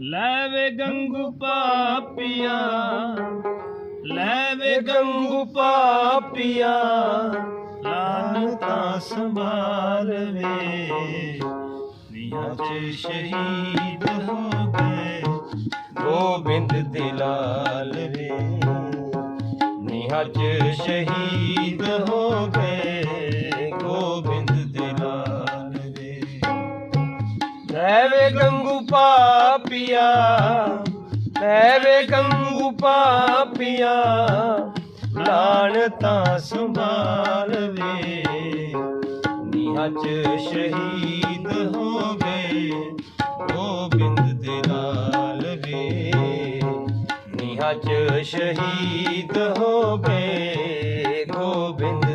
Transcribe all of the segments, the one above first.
ਲੈ ਵੇ ਗੰਗੂ ਪਾਪੀਆ ਲੈ ਵੇ ਗੰਗੂ ਪਾਪੀਆ ਲਾਨ ਤਾਂ ਸੰਭਾਲ ਵੇ ਨੀਹਾਂ ਚ ਸ਼ਹੀਦ ਹੋ ਗਏ ਗੋਬਿੰਦ ਦੇ ਲਾਲ ਵੇ ਨੀਹਾਂ ਚ ਸ਼ਹੀਦ ਹੋ ਗਏ ਪਾਪੀਆ ਲੈ ਵੇ ਗੰਗੂ ਪਾਪੀਆ ਲਾਣ ਤਾਂ ਸੰਭਾਲ ਵੇ। ਨੀਹਾਂ ਚ ਸ਼ਹੀਦ ਹੋ ਗਏ, ਗੋਬਿੰਦ ਦੇ ਲਾਲ ਵੇ। ਨੀਹਾਂ ਚ ਸ਼ਹੀਦ ਹੋ ਗਏ, ਗੋਬਿੰਦ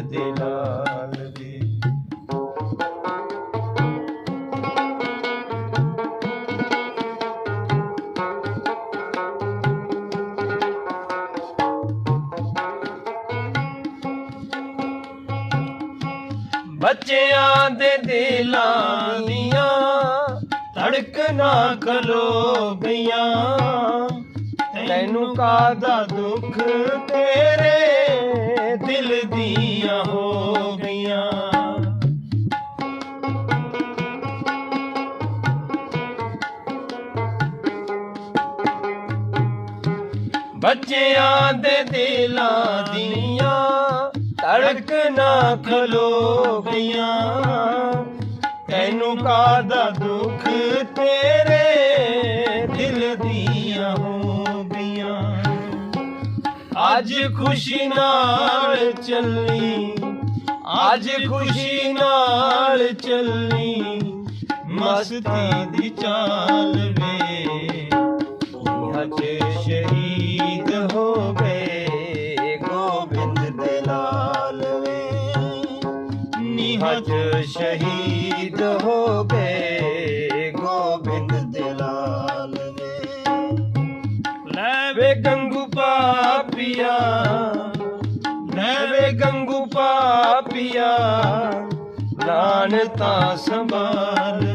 ਬੱਚਿਆਂ ਦੇ ਦਿਲਾਂ ਦੀਆਂ ਧੜਕਣਾ ਖਲੋ ਗਈਆਂ। ਤੈਨੂੰ ਕਾਦਾ ਦੁੱਖ ਤੇਰੇ ਦਿਲ ਦੀਆਂ ਹੋ ਗਈਆਂ। ਬੱਚਿਆਂ ਦੇ ਦਿਲਾਂ ਦੀਆਂ ਧੜਕਣਾ ਖਲੋ ਗਈਆਂ। ਤੈਨੂੰ ਕਾਦਾ ਦੁੱਖ? ਤੇਰੇ ਦਿਲ ਦੀਆਂ ਹੋ ਗਈਆਂ। ਅੱਜ ਖੁਸ਼ੀ ਨਾਲ ਚੱਲੀ। ਅੱਜ ਖੁਸ਼ੀ ਨਾਲ ਚੱਲੀ। ਮਸਤੀ ਦੀ ਚਾਲ ਵੇ। ਨੀਹਾਂ ਸ਼ਹੀਦ ਹੋ ਗਏ ਗੋਬਿੰਦ ਦੇ ਲਾਲ ਵੇ ਲੈ ਵੇ ਗੰਗੂ ਪਾਪੀਆ ਲੈ ਵੇ ਗੰਗੂ ਪਾਪੀਆ ਲਾਨ ਤਾਂ ਸੰਭਾਲ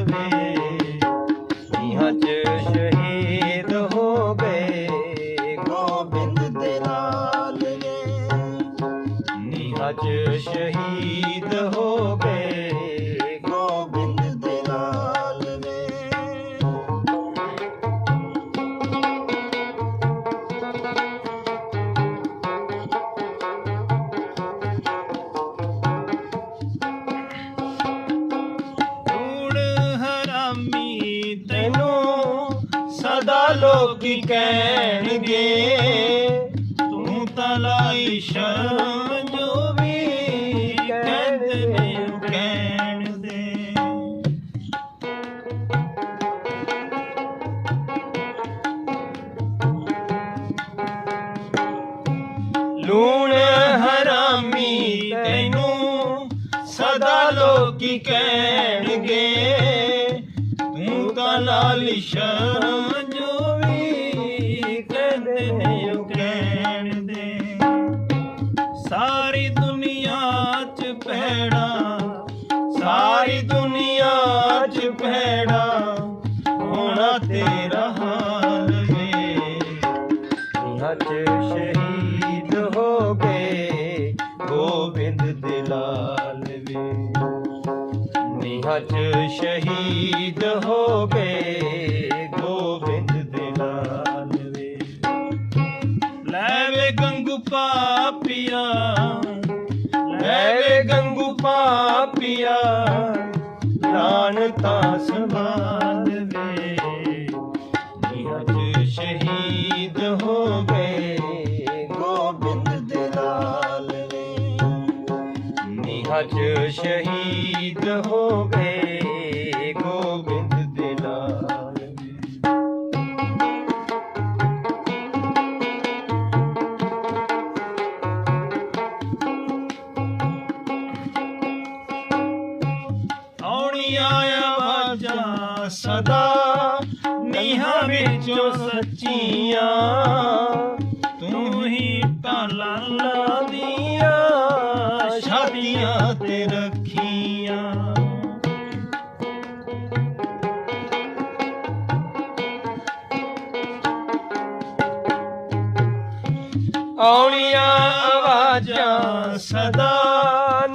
ਲੋਕੀ ਕਹਿਣਗੇ? ਤੂੰ ਤਾਂ ਲਾਈ ਸ਼ਰਮ ਜੋ ਵੀ ਕਹਿੰਦੇ ਨੇ ਕਹਿਣ ਦੇ ਲੂਣ ਹਰਾਮੀ ਤੈਨੂੰ ਸਦਾ ਲੋਕੀ ਕਹਿਣਗੇ। ਤੂੰ ਤਾਂ ਲਾਲ ਸ਼ਰਮ ਜੋ ਚ ਪਹਿੜਾ ਹੋਣਾ ਤੇਰਾ ਹਾਲ ਵੇ। ਨੀਹਾਂ ਚ ਸ਼ਹੀਦ ਹੋ ਗਏ ਗੋਬਿੰਦ ਦੇ ਲਾਲ ਵੇ। ਨੀਹਾਂ ਸ਼ਹੀਦ ਹੋ ਗਏ ਗੋਬਿੰਦ ਦੇ ਲਾਲ ਵੇ। ਲੈ ਵੇ ਗੰਗੂ ਪਾਪੀਆ, ਲੈ ਵੇ ਗੰਗੂ ਪਾਪੀਆ। ਲਾਨ ਤਾਂ ਸੰਭਾਲ ਵੇ। ਨੀਹਾਂ ਸ਼ਹੀਦ ਹੋ ਗਏ ਗੋਬਿੰਦ ਦੇ ਲਾਲ ਵੇ ਸ਼ਹੀਦ ਸਦਾ ਨੀਹਾਂ ਵਿੱਚੋਂ ਸੱਚੀਆਂ। ਤੂੰ ਹੀ ਤਾਂ ਲਾਲਾ ਦੀਆਂ ਸ਼ਾਦੀਆਂ ਤੇ ਰੱਖੀਆਂ। ਆਉਣੀਆਂ ਆਵਾਜ਼ਾਂ ਸਦਾ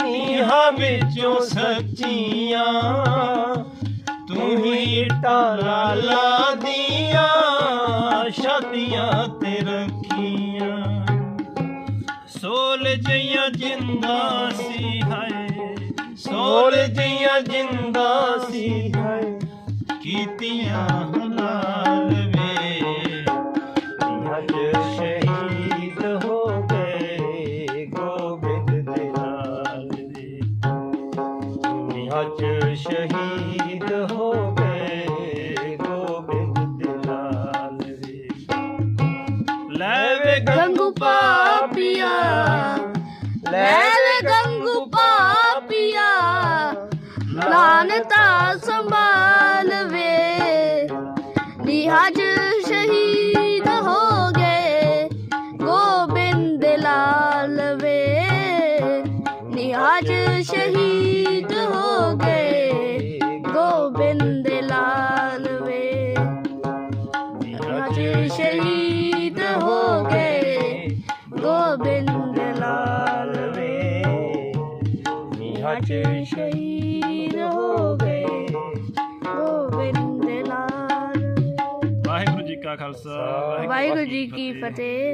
ਨੀਹਾਂ ਵਿੱਚੋਂ ਸੱਚੀਆਂ। ਤੂੰ ਹੀ ਟਾਲਾ ਦੀਆਂ ਛਾਤੀਆਂ ਤੇ ਰੱਖੀਆਂ। ਸੋਲ ਜਈਆਂ ਜਿੰਦਾ ਸੀ ਹਾਏ, ਸੋਲ ਜਈਆਂ ਜਿੰਦਾ ਸੀ ਹਾਏ, ਕੀਤੀਆਂ ਹਲਾਲ ਪਾਪੀਆ। ਲੈ ਗੰਗੂ ਪਾਪੀਆ। ਲਾਨਤਾ ਸੰਭਾਲ ਵੇ। ਨਿਹਜ ਸ਼ਹੀਦ ਹੋ ਗਏ। ਗੋਬਿੰਦ ਲਾਲ ਵੇ। ਨਿਹਜ ਸ਼ਹੀਦ ਸ਼ਹੀਦ ਹੋ ਗਏ। ਗੋਬਿੰਦ ਲਾਲ। ਵਾਹਿਗੁਰੂ ਜੀ ਕਾ ਖਾਲਸਾ। ਵਾਹਿਗੁਰੂ ਜੀ ਕੀ ਫਤਿਹ।